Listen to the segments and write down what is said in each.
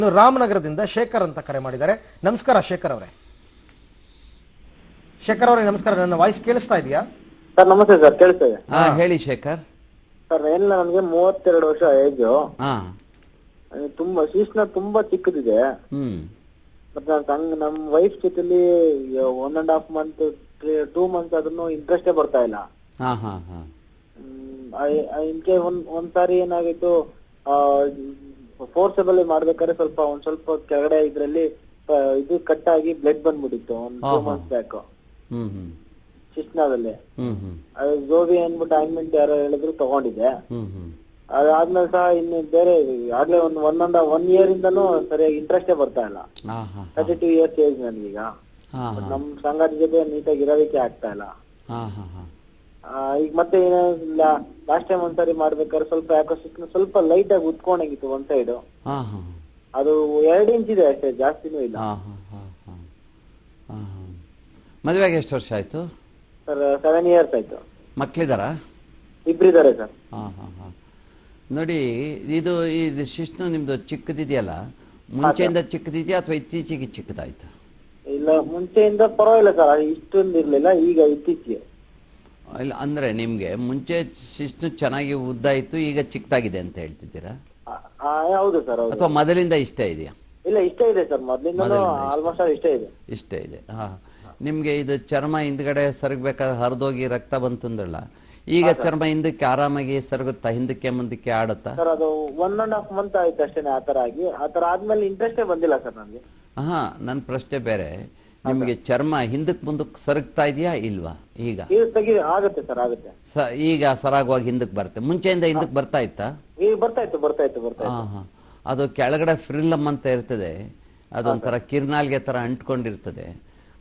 ಇನ್ನು ರಾಮನಗರದಿಂದ ಶೇಖರ್ ಅಂತ ಕರೆ ಮಾಡಿದ್ದಾರೆ. ನಮಸ್ಕಾರ ಶೇಖರ್ ಅವರೇ. ಶೇಖರ್ ಅವರೇ ನಮಸ್ಕಾರ. ನನ್ನ ವಾಯ್ಸ್ ಕೇಳಿಸ್ತಾ ಇದೆಯಾ? ಸರ್ ನಮಸ್ತೆ ಸರ್ ಕೇಳಿಸ್ತಾ ಇದೆ. ಹಾ ಹೇಳಿ ಶೇಖರ್. ಸರ್ ಏನಿಲ್ಲ ನನಗೆ ಮೂವತ್ತೆರಡು ವರ್ಷ ಏಜ್. ಹಾ. ತುಂಬಾ ಶೀಶ್ನ ತುಂಬಾ ಚಿಕ್ಕದಿದೆ. ಹ್ಮ್. ಮತ್ತೆ ನನ್ನ ತಂಗ್ ನಮ್ ವೈಫ್ ಜೊತೆಲಿ one and half month two month ಅದನ್ನು ಇಂಟ್ರೆಸ್ಟೇ ಬರ್ತಾ ಇಲ್ಲ. ಹಾ ಹಾ ಹಾ. ಇನ್ಕೆ ಒಂದ್ ಒಂದ್ಸಾರಿ ಏನಾಗಿತ್ತು ಫೋರ್ಸಬಲ್ ಮಾಡ್ಬೇಕಾದ್ರೆ ಸ್ವಲ್ಪ ಒಂದ್ ಸ್ವಲ್ಪ ಕೆಳಗಡೆ ಇದ್ರಲ್ಲಿ ಇದು ಕಟ್ ಆಗಿ ಬ್ಲಡ್ ಬಂದ್ಬಿಟ್ಟಿತ್ತು ಒಂದ್ ಟೂ ಮಂತ್ ಮಂತ್ಸ್ ಬ್ಯಾಕ್ ಶಿಶ್ನಾದಲ್ಲಿ ಅದು ಗೋಬಿ ಅಂದ್ಬಿಟ್ಟು ಆಯಿಂಟ್ಮೆಂಟ್ ಯಾರೋ ಹೇಳಿದ್ರು ತಗೊಂಡಿದೆ ಅದಾದ್ಮೇಲೆ ಸಹ ಇನ್ನು ಬೇರೆ ಆಗ್ಲೇ ಒಂದ್ ಒನ್ ಅಂಡ್ ಒನ್ ಇಯರ್ ಇಂದನೂ ಸರಿಯಾಗಿ ಇಂಟ್ರೆಸ್ಟೇ ಬರ್ತಾ ಇಲ್ಲ. ತರ್ಟಿ ಟೂ ಇಯರ್ಸ್ ಏಜ್ ನನ್ಗೀಗ. ನಮ್ ಸಂಗಾತಿ ಜೊತೆ ನೀಟಾಗಿ ಇರೋದಕ್ಕೆ ಆಗ್ತಾ ಇಲ್ಲ. ಈಗ ಮತ್ತೆ ಏನಿಲ್ಲ ಲಾಸ್ಟ್ ಟೈಮ್ ಒಂದ್ಸರಿ ಮಾಡ್ಬೇಕಾದ್ರೆ ಸ್ವಲ್ಪ ಯಾಕೋ ಸ್ವಲ್ಪ ಲೈಟ್ ಆಗಿ ಉತ್ಕೊಂಡಂಗಿತ್ತು ಒಂದ್ ಸೈಡ್ ಅದು ಎರಡು ಇಂಚ್ ಇದೆ ಅಷ್ಟೇ ಜಾಸ್ತಿನೂ ಇಲ್ಲ. ಮದುವೆಗೆ ಎಷ್ಟು ವರ್ಷ ಆಯ್ತು? ಸರ್ ಸೆವೆನ್ ಇಯರ್ಸ್ ಆಯ್ತು. ಮಕ್ಳಿದಾರಾ? ಇಬ್ಬರಿದ್ದಾರೆ ಸರ್ ಹಾ ಹಾ ಹಾ. ನೋಡಿ ಇದು ಈ ಶಿಶ್ನು ನಿಮ್ದು ಚಿಕ್ಕದಿದೆಯಲ್ಲ? ಮುಂಚೆಯಿಂದ ಚಿಕ್ಕದಿದೆಯಾ ಅಥವಾ ಇತ್ತೀಚೆಗೆ ಚಿಕ್ಕದಾಯ್ತು? ಇಲ್ಲ ಮುಂಚೆಯಿಂದ ಪರವಾಗಿಲ್ಲ ಸರ್ ಇಷ್ಟೊಂದು ಇರ್ಲಿಲ್ಲ ಈಗ ಇತ್ತೀಚೆಗೆ. ಇಲ್ಲ ಅಂದ್ರೆ ನಿಮ್ಗೆ ಮುಂಚೆ ಶಿಷ್ಟು ಚೆನ್ನಾಗಿ ಉದ್ದ ಇತ್ತು ಈಗ ಚಿಕ್ಕದಾಗಿದೆ ಅಂತ ಹೇಳ್ತಿದ್ದೀರಾ? ಆ, ಹೌದು ಸರ್ ಹೌದು. ಅಥವಾ ಮೊದಲಿಂದ ಇಷ್ಟ ಇದೆಯಾ? ಇಲ್ಲ ಇಷ್ಟ ಇದೆ ಸರ್ ಮೊದಲಿಂದ ಇಷ್ಟ. ಆಲ್ಮೋಸ್ಟ್ ಇಷ್ಟ ಇದೆ. ಇಷ್ಟ ಇದೆ. ಹಾ ನಿಮ್ಗೆ ಇದು ಚರ್ಮ ಹಿಂದ್ಗಡೆ ಸರಗ್ಬೇಕಾದ್ರೆ ಹರಿದೋಗಿ ರಕ್ತ ಬಂತು ಅಂದ್ರಲ್ಲ ಈಗ ಚರ್ಮ ಹಿಂದಕ್ಕೆ ಆರಾಮಾಗಿ ಸರಗುತ್ತಾ ಹಿಂದಕ್ಕೆ ಮುಂದಕ್ಕೆ ಆಡುತ್ತಾ? ಸರ್ ಅದು ಒನ್ ಅಂಡ್ ಹಾಫ್ ಮಂತ್ ಆಯ್ತು ಅಷ್ಟೇನೆ ಆತರ ಆಗಿ. ಆತರ ಆದ್ಮೇಲೆ ಇಂಟ್ರೆಸ್ಟೇ ಬಂದಿಲ್ಲ ಸರ್ ನನಗೆ. ಹಾ ನನ್ನ ಪ್ರಶ್ನೆ ಬೇರೆ. ನಿಮ್ಗೆ ಚರ್ಮ ಹಿಂದಕ್ಕೆ ಮುಂದಕ್ಕೆ ಸರಗ್ತಾ ಇದೆಯಾ ಇಲ್ವಾ? ಈಗ. ಆಗುತ್ತೆ ಸರ್ ಆಗುತ್ತೆ. ಈಗ ಸರಾಗವಾಗಿ ಹಿಂದಕ್ಕೆ ಬರುತ್ತೆ. ಮುಂಚೆಯಿಂದ ಹಿಂದಕ್ಕೆ ಬರ್ತಾ ಇತ್ತಾ? ಈಗ ಬರ್ತಾ ಇತ್ತು ಬರ್ತಾ ಇತ್ತು ಬರ್ತಾ ಹಾ ಇತ್ತು ಅದು ಕೆಳಗಡೆ ಫ್ರಿಲ್ಲಮ್ ಅಂತ ಇರ್ತದೆ. ಅದೊಂಥರ ಕಿರ್ನಾಲ್ಗೆ ತರ ಅಂಟ್ಕೊಂಡಿರ್ತದೆ.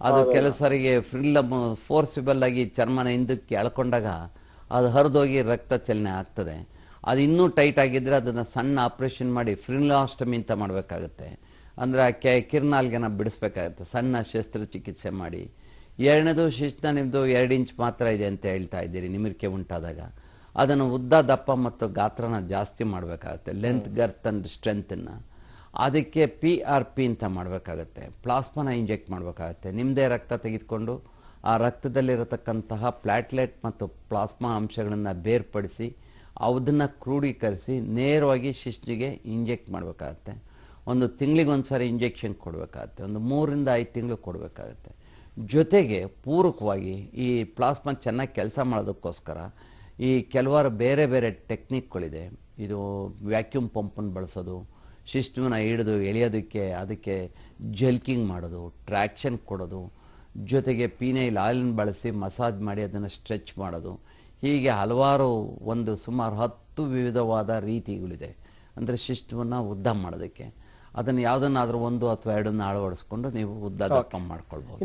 ಅದು ಕೆಲಸರಿಗೆ ಫ್ರಿಲ್ಲಮ್ ಫೋರ್ಸಿಬಲ್ ಆಗಿ ಚರ್ಮನ ಹಿಂದಕ್ಕೆ ಎಳ್ಕೊಂಡಾಗ ಅದು ಹರಿದೋಗಿ ರಕ್ತ ಚಲನೆ ಆಗ್ತದೆ. ಅದು ಇನ್ನೂ ಟೈಟ್ ಆಗಿದ್ರೆ ಅದನ್ನ ಸಣ್ಣ ಆಪರೇಷನ್ ಮಾಡಿ ಫ್ರಿಲಾಸ್ಟಮಿ ಅಂತ ಮಾಡಬೇಕಾಗುತ್ತೆ. ಅಂದ್ರೆ ಆ ಕೆ ಕಿರ್ನಾಲ್ಗೆನ ಬಿಡಿಸ್ಬೇಕಾಗುತ್ತೆ. ಸಣ್ಣ ಶಸ್ತ್ರಚಿಕಿತ್ಸೆ ಮಾಡಿ. ಎರಡನೇದು ಶಿಶ್ನ ನಿಮ್ಮದು ಎರಡು ಇಂಚ್ ಮಾತ್ರ ಇದೆ ಅಂತ ಹೇಳ್ತಾ ಇದ್ದೀರಿ ನಿಮಿರಿಕೆ ಉಂಟಾದಾಗ. ಅದನ್ನು ಉದ್ದ ದಪ್ಪ ಮತ್ತು ಗಾತ್ರನ ಜಾಸ್ತಿ ಮಾಡಬೇಕಾಗುತ್ತೆ. ಲೆಂತ್ ಗರ್ತ್ ಅಂಡ್ ಸ್ಟ್ರೆಂತನ್ನು ಅದಕ್ಕೆ ಪಿ ಆರ್ ಪಿ ಅಂತ ಮಾಡಬೇಕಾಗತ್ತೆ. ಪ್ಲಾಸ್ಮಾನ ಇಂಜೆಕ್ಟ್ ಮಾಡಬೇಕಾಗತ್ತೆ. ನಿಮ್ಮದೇ ರಕ್ತ ತೆಗೆದುಕೊಂಡು ಆ ರಕ್ತದಲ್ಲಿರತಕ್ಕಂತಹ ಪ್ಲ್ಯಾಟ್ಲೆಟ್ ಮತ್ತು ಪ್ಲಾಸ್ಮಾ ಅಂಶಗಳನ್ನು ಬೇರ್ಪಡಿಸಿ ಅದನ್ನು ಕ್ರೋಢೀಕರಿಸಿ ನೇರವಾಗಿ ಶಿಶ್ನಿಗೆ ಇಂಜೆಕ್ಟ್ ಮಾಡಬೇಕಾಗತ್ತೆ. ಒಂದು ತಿಂಗಳಿಗೆ ಸಾರಿ ಇಂಜೆಕ್ಷನ್ ಕೊಡಬೇಕಾಗತ್ತೆ. ಒಂದು ಮೂರರಿಂದ ಐದು ತಿಂಗಳು ಕೊಡಬೇಕಾಗತ್ತೆ. ಜೊತೆಗೆ ಪೂರಕವಾಗಿ ಈ ಪ್ಲಾಸ್ಮಾ ಚೆನ್ನಾಗಿ ಕೆಲಸ ಮಾಡೋದಕ್ಕೋಸ್ಕರ ಈ ಕೆಲವಾರು ಬೇರೆ ಬೇರೆ ಟೆಕ್ನಿಕ್ಗಳಿದೆ. ಇದು ವ್ಯಾಕ್ಯೂಮ್ ಪಂಪನ್ನು ಬಳಸೋದು ಶಿಸ್ಟುವನ್ನ ಹಿಡಿದು ಎಳೆಯೋದಕ್ಕೆ ಅದಕ್ಕೆ ಜಲ್ಕಿಂಗ್ ಮಾಡೋದು ಟ್ರ್ಯಾಕ್ಷನ್ ಕೊಡೋದು, ಜೊತೆಗೆ ಪೀನೈಲ್ ಆಯಿಲ್ನ ಬಳಸಿ ಮಸಾಜ್ ಮಾಡಿ ಅದನ್ನು ಸ್ಟ್ರೆಚ್ ಮಾಡೋದು. ಹೀಗೆ ಹಲವಾರು ಒಂದು ಸುಮಾರು ಹತ್ತು ವಿವಿಧವಾದ ರೀತಿಗಳಿದೆ. ಅಂದರೆ ಶಿಸ್ಟಮನ್ನು ಉದ್ದ ಮಾಡೋದಕ್ಕೆ. ಅದನ್ನು ಯಾವುದನ್ನಾದರೂ ಒಂದು ಅಥವಾ ಎರಡನ್ನು ಅಳವಡಿಸ್ಕೊಂಡು ನೀವು ಉದ್ದ ಕಮ್ಮಿ ಮಾಡ್ಕೊಳ್ಬೋದು.